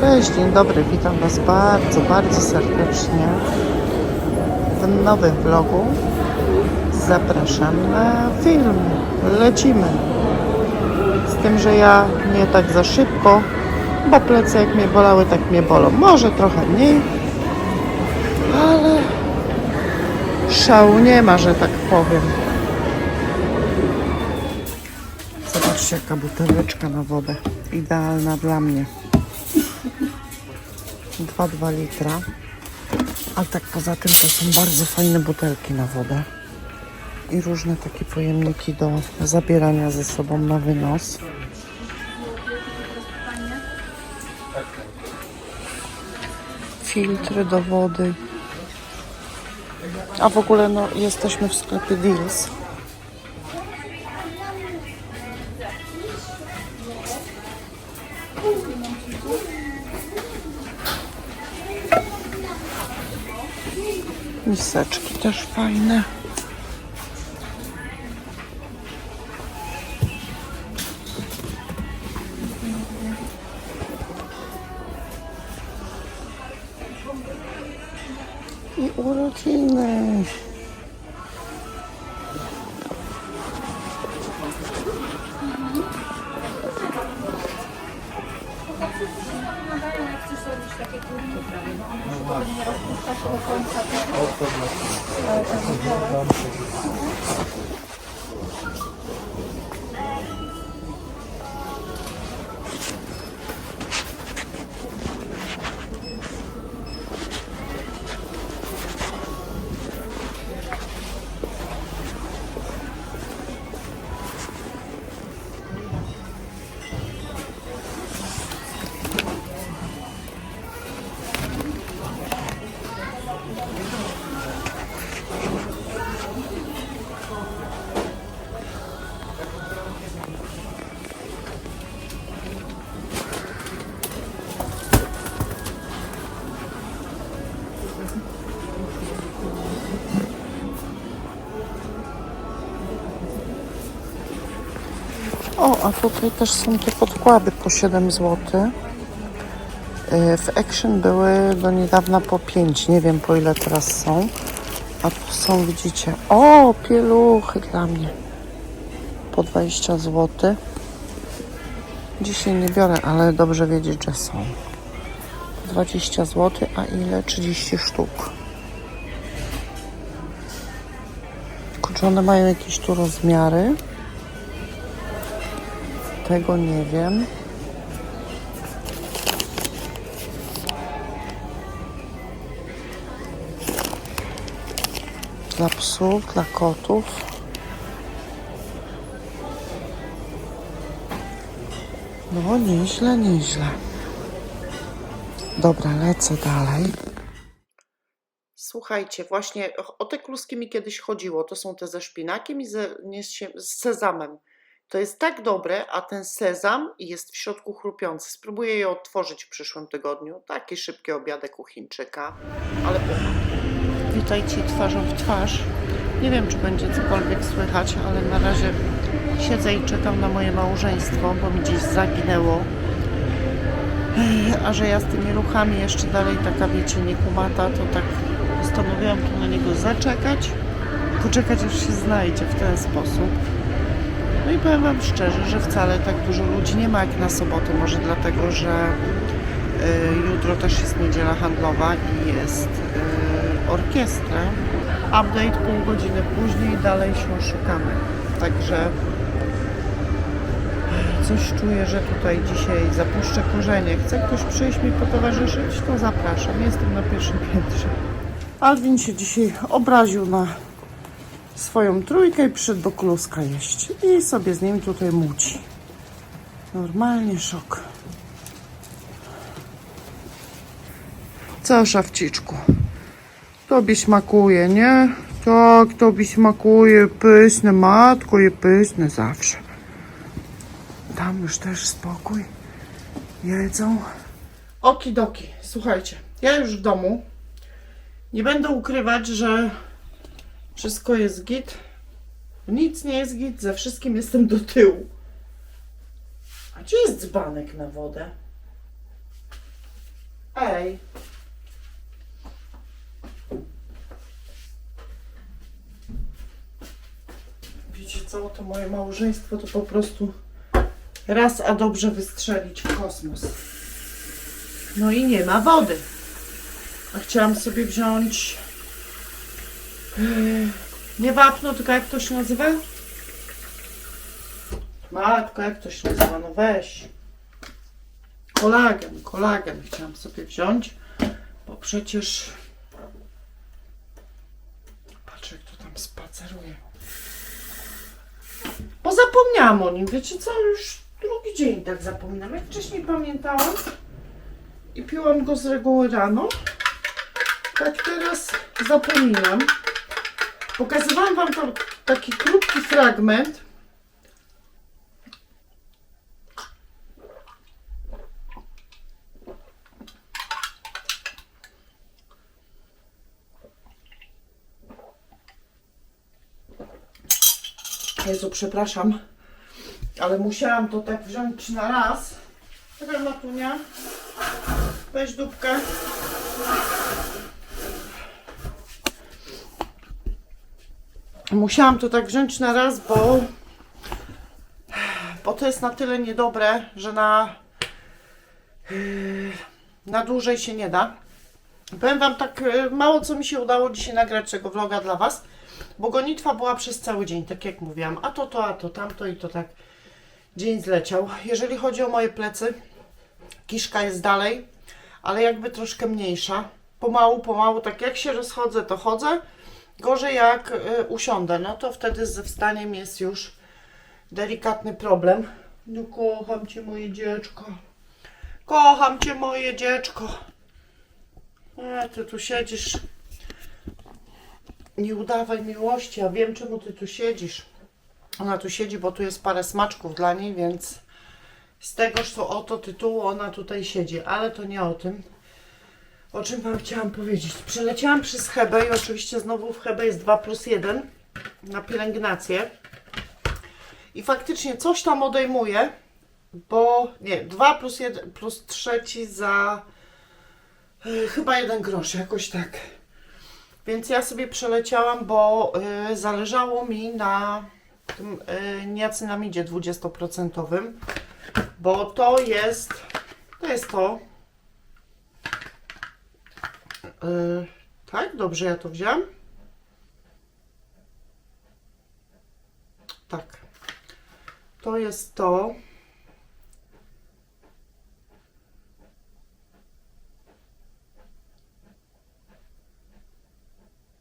Cześć, dzień dobry, witam Was bardzo, bardzo serdecznie w nowym vlogu. Zapraszam na film. Lecimy. Z tym, że ja nie tak za szybko, bo plecy jak mnie bolały, tak mnie bolą. Może trochę mniej, ale szału nie ma, że tak powiem. Zobaczcie, jaka buteleczka na wodę. Idealna dla mnie. 2,2 litra. A tak poza tym to są bardzo fajne butelki na wodę. I różne takie pojemniki do zabierania ze sobą na wynos. Filtry do wody. A w ogóle no, jesteśmy w sklepie Deals. Miseczki też fajne. I urodziny. O, a tutaj też są te podkłady po 7 zł. W Action były do niedawna po 5, nie wiem po ile teraz są. A tu są, widzicie, o, pieluchy dla mnie. Po 20 zł. Dzisiaj nie biorę, ale dobrze wiedzieć, że są. 20 zł, a ile? 30 sztuk. Kurczę, one mają jakieś tu rozmiary. Tego nie wiem. Dla psów, dla kotów. No, nieźle, nieźle. Dobra, lecę dalej. Słuchajcie, właśnie o- te kluski mi kiedyś chodziło. To są te ze szpinakiem i ze, nie, z sezamem. To jest tak dobre, a ten sezam jest w środku chrupiący. Spróbuję je otworzyć w przyszłym tygodniu. Taki szybki obiadek u Chińczyka, ale. Witajcie twarzą w twarz. Nie wiem, czy będzie cokolwiek słychać, ale na razie siedzę i czekam na moje małżeństwo, bo mi gdzieś zaginęło. A że ja z tymi ruchami jeszcze dalej taka, wiecie, nie kumata, to tak postanowiłam tu na niego zaczekać, poczekać aż się znajdzie w ten sposób. No i powiem Wam szczerze, że wcale tak dużo ludzi nie ma jak na sobotę. Może dlatego, że y, jutro też jest niedziela handlowa i jest y, orkiestra. Update pół godziny później, dalej się szukamy. Także coś czuję, że tutaj dzisiaj zapuszczę korzenie. Chce ktoś przyjść mi potowarzyszyć? To zapraszam. Jestem na pierwszym piętrze. Alwin się dzisiaj obraził na swoją trójkę i przyszedł do kluska jeść. I sobie z nim tutaj muci. Normalnie szok. Co, szafciczku? Tobie smakuje, nie? Tak, tobie smakuje. Pyszne, matko, i pyszne zawsze. Tam już też spokój. Jedzą. Okidoki, słuchajcie, ja już w domu. Nie będę ukrywać, że wszystko jest git. Nic nie jest git, ze wszystkim jestem do tyłu. A gdzie jest dzbanek na wodę? Ej. Wiecie co, to moje małżeństwo to po prostu raz a dobrze wystrzelić w kosmos. No i nie ma wody. A chciałam sobie wziąć yy, nie wapno, tylko jak to się nazywa? Matko, jak to się nazywa? No weź. Kolagen, kolagen chciałam sobie wziąć, bo przecież patrz jak to tam spaceruje. Bo zapomniałam o nim, wiecie co, już drugi dzień tak zapominam. Jak wcześniej pamiętałam i piłam go z reguły rano, tak teraz zapominam. Pokazywałam wam taki krótki fragment. Jezu, przepraszam, ale musiałam to tak wziąć na raz. Taka matunia. Weź dupkę. Musiałam to tak wziąć na raz, bo, bo to jest na tyle niedobre, że na, yy, na dłużej się nie da. Powiem Wam tak, yy, mało co mi się udało dzisiaj nagrać tego vloga dla Was, bo gonitwa była przez cały dzień, tak jak mówiłam. A to, to, a to, tamto i to tak. Dzień zleciał. Jeżeli chodzi o moje plecy, kiszka jest dalej, ale jakby troszkę mniejsza. Pomału, pomału, tak jak się rozchodzę, to chodzę. Gorzej jak y, usiądę, no to wtedy ze wstaniem jest już delikatny problem. No kocham Cię moje dziecko. Kocham Cię moje dziecko. A Ty tu siedzisz. Nie udawaj miłości, ja wiem czemu Ty tu siedzisz. Ona tu siedzi, bo tu jest parę smaczków dla niej, więc z tegoż to oto tytułu ona tutaj siedzi, ale to nie o tym. O czym Wam chciałam powiedzieć? Przeleciałam przez Hebę i oczywiście znowu w Hebę jest 2 plus 1 na pielęgnację. I faktycznie coś tam odejmuje, bo nie, 2 plus 1 plus trzeci za y, chyba jeden grosz, jakoś tak. Więc ja sobie przeleciałam, bo y, zależało mi na tym y, niacynamidzie 20%, bo to jest, to jest to, Yy, tak, dobrze ja to wziąłem. Tak. To jest to.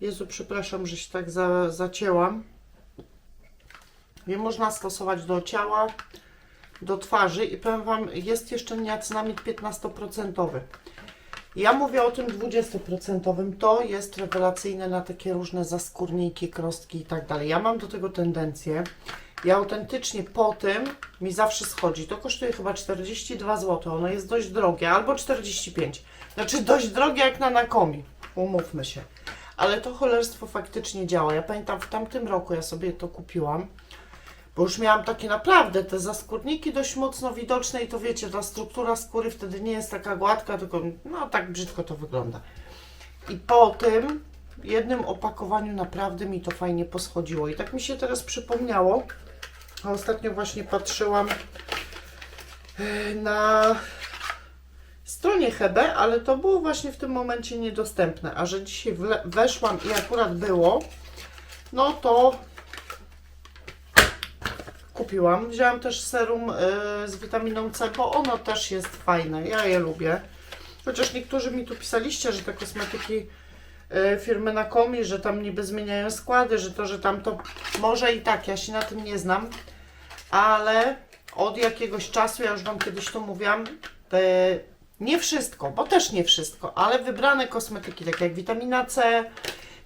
Jezu, przepraszam, że się tak za, zacięłam. Nie można stosować do ciała, do twarzy i powiem Wam, jest jeszcze niacinamid 15%. Ja mówię o tym 20%. To jest rewelacyjne na takie różne zaskórniki, krostki i tak dalej. Ja mam do tego tendencję. Ja autentycznie po tym mi zawsze schodzi. To kosztuje chyba 42 zł. Ono jest dość drogie, albo 45. Znaczy dość drogie jak na Nakomi. Umówmy się. Ale to cholerstwo faktycznie działa. Ja pamiętam w tamtym roku ja sobie to kupiłam. Bo już miałam takie naprawdę te zaskórniki dość mocno widoczne i to wiecie, ta struktura skóry wtedy nie jest taka gładka, tylko no tak brzydko to wygląda. I po tym jednym opakowaniu naprawdę mi to fajnie poschodziło. I tak mi się teraz przypomniało, a ostatnio właśnie patrzyłam e, na stronie Hebe, ale to było właśnie w tym momencie niedostępne. A że dzisiaj weszłam i akurat było, no to kupiłam. Wzięłam też serum y, z witaminą C, bo ono też jest fajne. Ja je lubię. Chociaż niektórzy mi tu pisaliście, że te kosmetyki y, firmy Nakomi, że tam niby zmieniają składy, że to, że tam to może i tak, ja się na tym nie znam, ale od jakiegoś czasu, ja już Wam kiedyś to mówiłam, nie wszystko, bo też nie wszystko, ale wybrane kosmetyki, takie jak witamina C,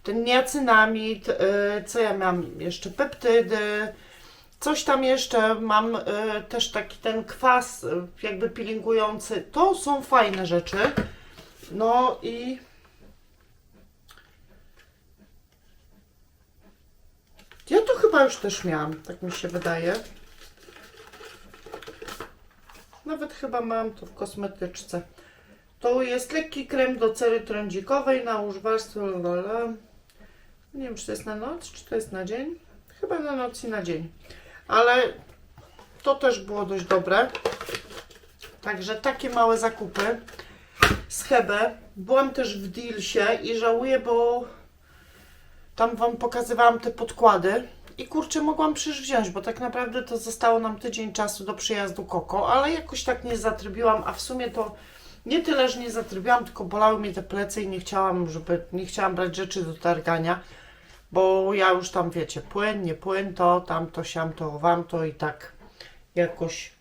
ten niacynamid, y, co ja mam jeszcze, peptydy, Coś tam jeszcze mam y, też taki ten kwas y, jakby peelingujący. To są fajne rzeczy. No i ja to chyba już też miałam, tak mi się wydaje. Nawet chyba mam to w kosmetyczce. To jest lekki krem do cery trądzikowej na użwarstwo. Nie wiem, czy to jest na noc, czy to jest na dzień. Chyba na noc i na dzień. Ale to też było dość dobre. Także takie małe zakupy z Hebe. Byłam też w Dealsie i żałuję, bo tam Wam pokazywałam te podkłady i kurczę, mogłam przecież wziąć, bo tak naprawdę to zostało nam tydzień czasu do przyjazdu Koko, ale jakoś tak nie zatrybiłam, a w sumie to nie tyle, że nie zatrybiłam, tylko bolały mnie te plecy i nie chciałam, żeby, nie chciałam brać rzeczy do targania, bo ja już tam, wiecie, płyn, nie płyn, to, tamto, siamto, wam to i tak jakoś...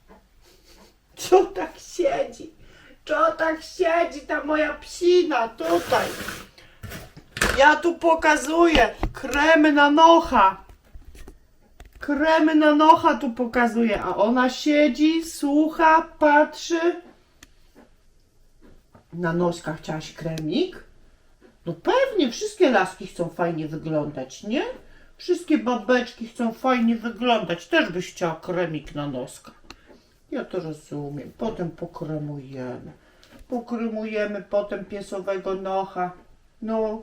Co tak siedzi? Co tak siedzi ta moja psina tutaj? Ja tu pokazuję kremy na nocha. Kremy na nocha tu pokazuję, a ona siedzi, słucha, patrzy. Na noska chciałaś kremik? No pewnie, wszystkie laski chcą fajnie wyglądać, nie? Wszystkie babeczki chcą fajnie wyglądać. Też byś chciała kremik na noska. Ja to rozumiem. Potem pokremujemy. Pokremujemy potem piesowego nocha. No.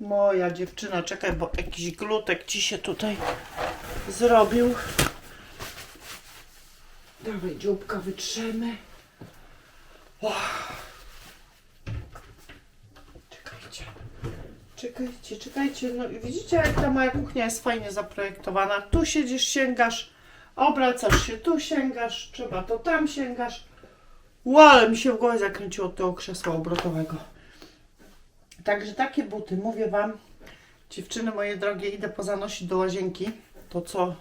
Moja dziewczyna, czekaj, bo jakiś glutek ci się tutaj zrobił. Dawaj, dzióbka wytrzemy. Czekajcie. Czekajcie, czekajcie. No i widzicie, jak ta moja kuchnia jest fajnie zaprojektowana. Tu siedzisz, sięgasz, obracasz się, tu sięgasz, trzeba to tam sięgasz. Ale mi się w głowie zakręciło od tego krzesła obrotowego. Także takie buty, mówię Wam, dziewczyny moje drogie, idę pozanosić do łazienki to, co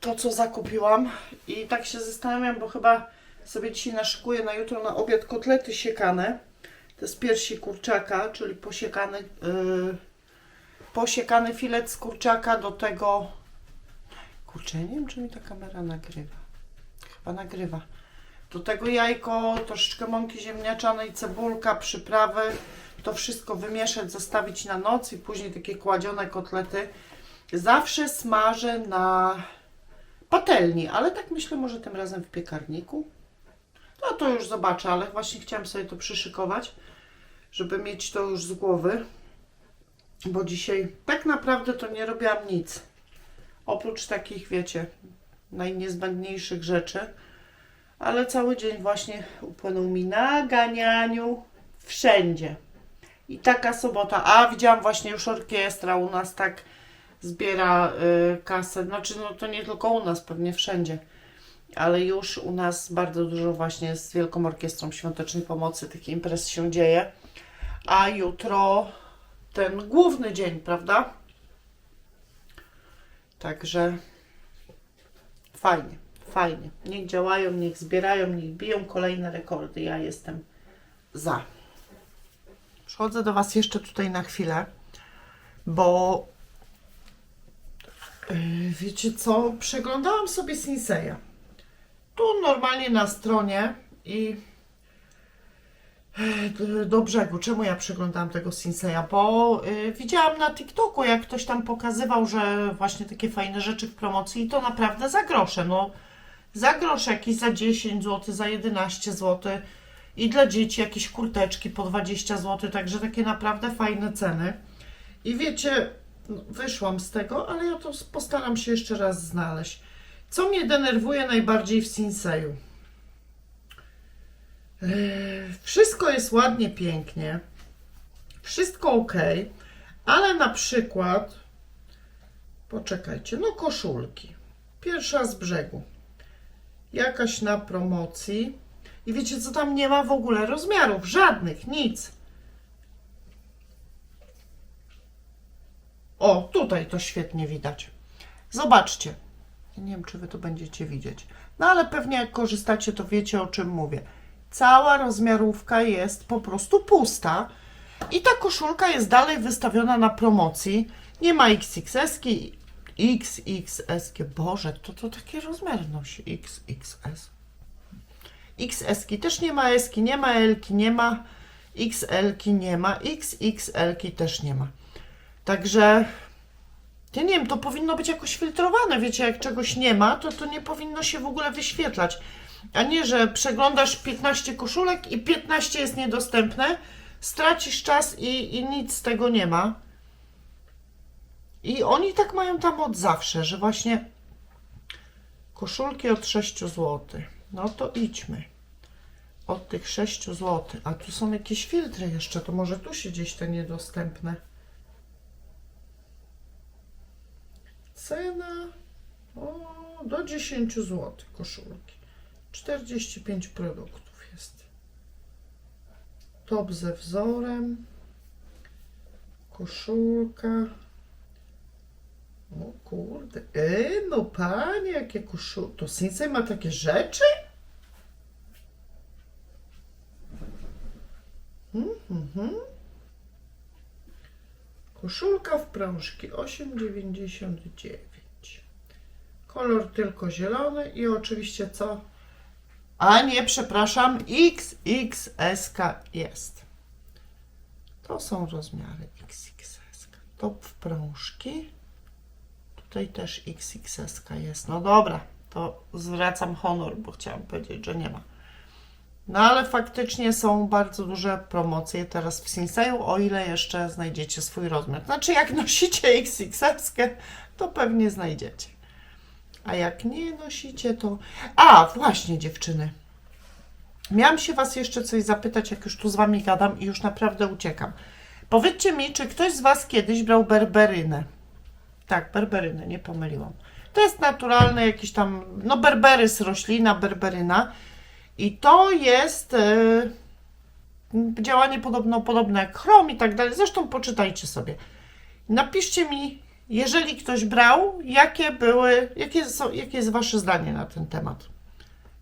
to, co zakupiłam i tak się zastanawiam, bo chyba sobie dzisiaj naszykuję na jutro na obiad kotlety siekane. To jest piersi kurczaka, czyli posiekany, yy, posiekany filet z kurczaka do tego... Kurczę, nie wiem, czy mi ta kamera nagrywa. Chyba nagrywa. Do tego jajko, troszeczkę mąki ziemniaczanej, cebulka, przyprawy. To wszystko wymieszać, zostawić na noc i później takie kładzione kotlety. Zawsze smażę na patelni, ale tak myślę może tym razem w piekarniku. No to już zobaczę, ale właśnie chciałam sobie to przyszykować, żeby mieć to już z głowy. Bo dzisiaj tak naprawdę to nie robiłam nic. Oprócz takich, wiecie, najniezbędniejszych rzeczy. Ale cały dzień właśnie upłynął mi na ganianiu wszędzie. I taka sobota. A widziałam właśnie już orkiestra u nas tak zbiera y, kasę. Znaczy, no to nie tylko u nas, pewnie wszędzie. Ale już u nas bardzo dużo właśnie z Wielką Orkiestrą Świątecznej Pomocy tych imprez się dzieje. A jutro ten główny dzień, prawda? Także fajnie, fajnie. Niech działają, niech zbierają, niech biją kolejne rekordy. Ja jestem za. Przychodzę do Was jeszcze tutaj na chwilę, bo yy, wiecie co? Przeglądałam sobie Sinseya. Tu normalnie na stronie i yy, do brzegu. Czemu ja przeglądałam tego Sinseya? Bo yy, widziałam na TikToku, jak ktoś tam pokazywał, że właśnie takie fajne rzeczy w promocji i to naprawdę za grosze. No, za grosze jakieś za 10 zł, za 11 zł i dla dzieci jakieś kurteczki po 20 zł, także takie naprawdę fajne ceny. I wiecie, wyszłam z tego, ale ja to postaram się jeszcze raz znaleźć. Co mnie denerwuje najbardziej w Sinseju? Yy, Wszystko jest ładnie, pięknie. Wszystko ok, ale na przykład, poczekajcie, no koszulki. Pierwsza z brzegu. Jakaś na promocji. I wiecie co, tam nie ma w ogóle rozmiarów, żadnych, nic. O, tutaj to świetnie widać. Zobaczcie. Nie wiem, czy wy to będziecie widzieć. No ale pewnie jak korzystacie, to wiecie o czym mówię. Cała rozmiarówka jest po prostu pusta. I ta koszulka jest dalej wystawiona na promocji. Nie ma XXS, XXS, Boże, to to takie rozmiary nosi XXS. XS też nie ma S, nie ma L, nie ma XL, nie ma XXL też nie ma. Także ja nie wiem, to powinno być jakoś filtrowane. Wiecie, jak czegoś nie ma, to to nie powinno się w ogóle wyświetlać. A nie, że przeglądasz 15 koszulek i 15 jest niedostępne, stracisz czas i, i nic z tego nie ma. I oni tak mają tam od zawsze, że właśnie koszulki od 6 zł. No to idźmy. Od tych 6 zł. A tu są jakieś filtry jeszcze, to może tu się gdzieś te niedostępne. Cena o, do 10 zł koszulki. 45 produktów jest. Top ze wzorem. Koszulka. O kurde. E, no panie, jakie koszulki. To Sinsei ma takie rzeczy? Mhm. Koszulka w prążki 8,99. Kolor tylko zielony i oczywiście co? A nie, przepraszam, XXS jest. To są rozmiary XXS. Top w prążki. Tutaj też XXS jest. No dobra, to zwracam honor, bo chciałam powiedzieć, że nie ma. No ale faktycznie są bardzo duże promocje teraz w Sinseju, o ile jeszcze znajdziecie swój rozmiar. Znaczy jak nosicie XXS, to pewnie znajdziecie. A jak nie nosicie, to... A, właśnie dziewczyny. Miałam się Was jeszcze coś zapytać, jak już tu z Wami gadam i już naprawdę uciekam. Powiedzcie mi, czy ktoś z Was kiedyś brał berberynę? Tak, berberynę, nie pomyliłam. To jest naturalny jakiś tam, no berberys, roślina, berberyna. I to jest e, działanie podobno podobne jak chrom i tak dalej. Zresztą poczytajcie sobie. Napiszcie mi, jeżeli ktoś brał, jakie były, jakie, są, jakie jest Wasze zdanie na ten temat.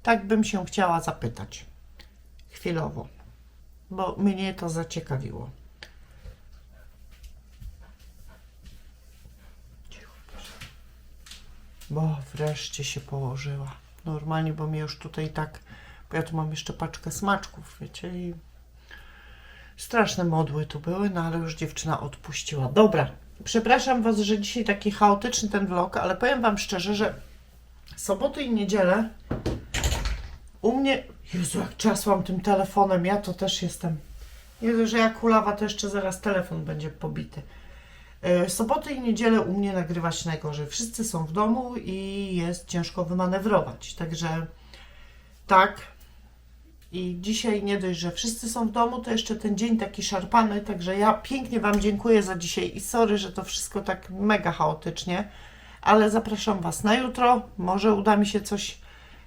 Tak bym się chciała zapytać. Chwilowo. Bo mnie to zaciekawiło. Bo wreszcie się położyła. Normalnie, bo mnie już tutaj tak, ja tu mam jeszcze paczkę smaczków, wiecie, i straszne modły tu były, no ale już dziewczyna odpuściła. Dobra, przepraszam Was, że dzisiaj taki chaotyczny ten vlog, ale powiem Wam szczerze, że soboty i niedzielę u mnie, Jezu, jak trzasłam tym telefonem, ja to też jestem. Dość, że jak kulawa, to jeszcze zaraz telefon będzie pobity. E, Soboty i niedzielę u mnie nagrywać najgorzej. Wszyscy są w domu i jest ciężko wymanewrować. Także tak. I dzisiaj nie dość, że wszyscy są w domu, to jeszcze ten dzień taki szarpany. Także ja pięknie Wam dziękuję za dzisiaj i sorry, że to wszystko tak mega chaotycznie. Ale zapraszam Was na jutro. Może uda mi się coś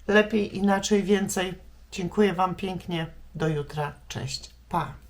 lepiej, inaczej, więcej. Dziękuję Wam pięknie. Do jutra. Cześć. Pa.